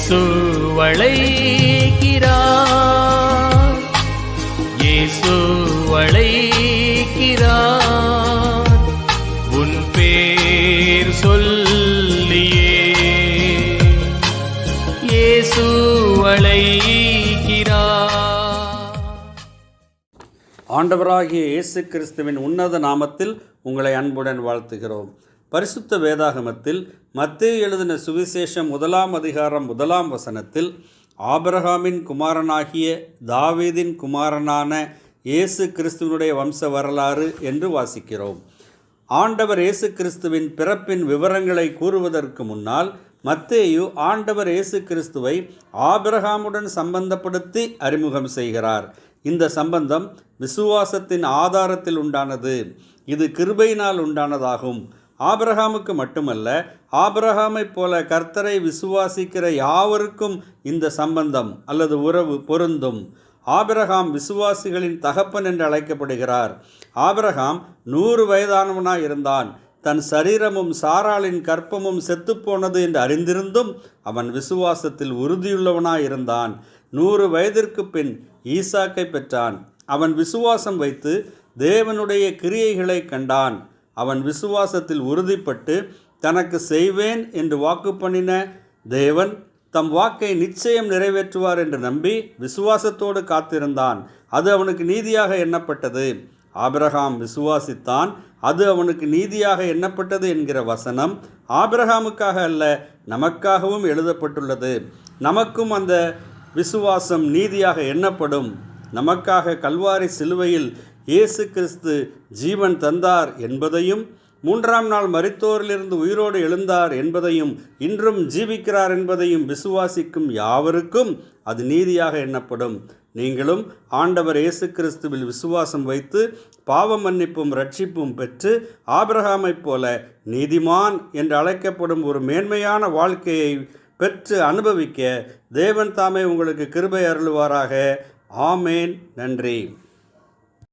அழைக்கிறார் இயேசு அழைக்கிறார் உன் பேர் சொல்லியே. இயேசு அழைக்கிறார் ஆண்டவராகிய இயேசு கிறிஸ்துவின் உன்னத நாமத்தில் உங்களை அன்புடன் வாழ்த்துகிறோம். பரிசுத்த வேதாகமத்தில் மத்திய எழுதின சுவிசேஷம் முதலாம் அதிகாரம் முதலாம் வசனத்தில் ஆபிரகாமின் குமாரனாகிய தாவீதின் குமாரனான இயேசு கிறிஸ்துவனுடைய வம்ச வரலாறு என்று வாசிக்கிறோம். ஆண்டவர் இயேசு கிறிஸ்துவின் பிறப்பின் விவரங்களை கூறுவதற்கு முன்னால் மத்தேயு ஆண்டவர் இயேசு கிறிஸ்துவை ஆபிரகாமுடன் சம்பந்தப்படுத்தி அறிமுகம் செய்கிறார். இந்த சம்பந்தம் விசுவாசத்தின் ஆதாரத்தில் உண்டானது. இது கிருபையினால் உண்டானதாகும். ஆபிரகாமுக்கு மட்டுமல்ல ஆபிரகாமைப் போல கர்த்தரை விசுவாசிக்கிற யாவருக்கும் இந்த சம்பந்தம் அல்லது உறவு பொருந்தும். ஆபிரகாம் விசுவாசிகளின் தகப்பன் என்று அழைக்கப்படுகிறார். ஆபிரகாம் நூறு வயதானவனாய் இருந்தான். தன் சரீரமும் சாராளின் கற்பமும் செத்துப்போனது என்று அறிந்திருந்தும் அவன் விசுவாசத்தில் உறுதியுள்ளவனாயிருந்தான் நூறு வயதிற்கு பின் ஈசாக்கை பெற்றான். அவன் விசுவாசம் வைத்து தேவனுடைய கிரியைகளை கண்டான். அவன் விசுவாசத்தில் உறுதிப்பட்டு தனக்கு செய்வேன் என்று வாக்கு பண்ணின தேவன் தம் வாக்கை நிச்சயம் நிறைவேற்றுவார் என்று நம்பி விசுவாசத்தோடு காத்திருந்தான். அது அவனுக்கு நீதியாக எண்ணப்பட்டது. ஆபிரகாம் விசுவாசித்தான். அது அவனுக்கு நீதியாக எண்ணப்பட்டது என்கிற வசனம் ஆபிரகாமுக்காக அல்ல நமக்காகவும் எழுதப்பட்டுள்ளது. நமக்கும் அந்த விசுவாசம் நீதியாக எண்ணப்படும். நமக்காக கல்வாரி சிலுவையில் இயேசு கிறிஸ்து ஜீவன் தந்தார் என்பதையும் மூன்றாம் நாள் மரித்தோரிலிருந்து உயிரோடு எழுந்தார் என்பதையும் இன்றும் ஜீவிக்கிறார் என்பதையும் விசுவாசிக்கும் யாவருக்கும் அது நீதியாக எண்ணப்படும். நீங்களும் ஆண்டவர் இயேசு கிறிஸ்துவில் விசுவாசம் வைத்து பாவ மன்னிப்பும் ரட்சிப்பும் பெற்று ஆபிரகாமைப் போல நீதிமான் என்று அழைக்கப்படும் ஒரு மேன்மையான வாழ்க்கையை பெற்று அனுபவிக்க தேவன் தாமே உங்களுக்கு கிருபை அருளுவாராக. ஆமேன். நன்றி.